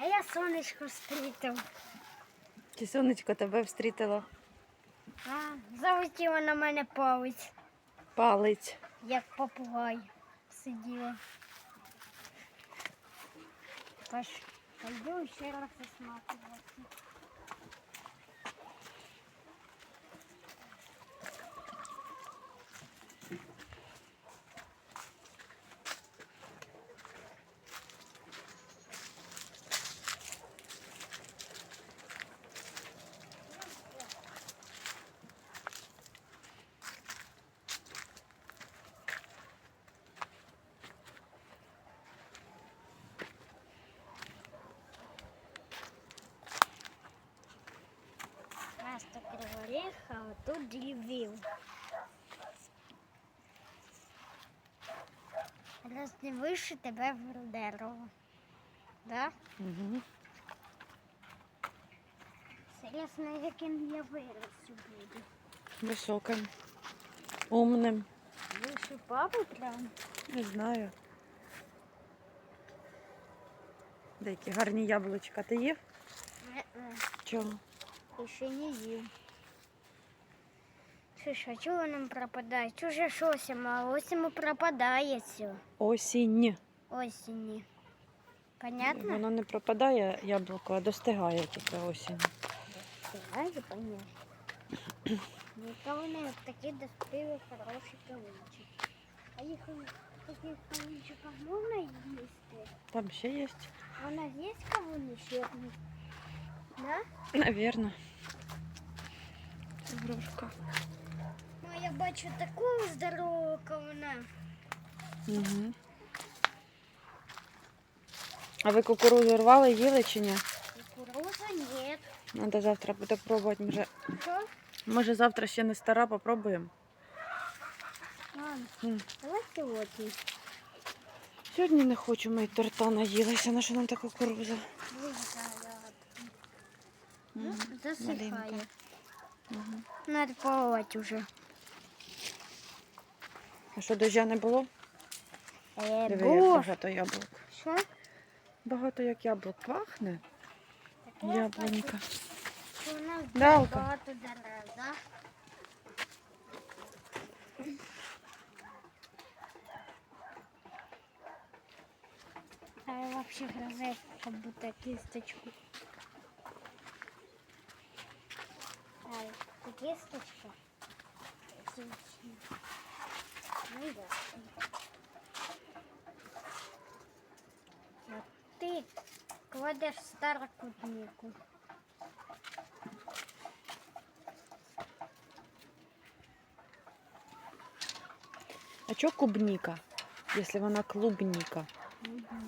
А я сонечко стрітив. Чи сонечко тебе встрітило? А, залетіло на мене палець, Палець. як попугай сиділа. Пойду ще раз осматривати. А отут Львів. Раз не вище тебе в дерево. Да? Угу. Серйозно, яким я виросу буду. Високим. Умним. Вище папи прям. Не знаю. Деякі гарні яблучка. Ти їв? Е-е, Чого? Ще не їв. Що, що, чого нам пропадає? Чуже щось, а осінь пропадає все. Осінь. Осінні. Понятно? Воно не пропадає яблуко, а достигає тільки осінь. Давай, понятно. Ну, то вони от такі доспіли хороші кавунчики. А їх у таких кавунчиках можна їсти? Там ще є. А У нас є кавуни ще? Да? Навірно. Грушка. Ну, Я бачу таку здорову кавуна. Угу. А ви кукурудзу рвали, їли чи ні? Кукуруза нет. Надо завтра буде пробувати. Може, Що? може завтра ще не стара, попробуємо. Мам, М. Сьогодні не хочу, ми торта наїлися. На що нам та кукурудза? Виїжджаю. Ну, засихає. Маленька. Надо половати вже. А що дождя не було? Е, Диви, як боже. багато яблук. Що? Багато як яблук пахне. Яблунька. бачу, що У нас Далка. багато дерев, да? А я вообще грозит, как будто кисточку. Это кисточка. А кладешь старую старокутнику. А чё клубника, если она клубника? Угу.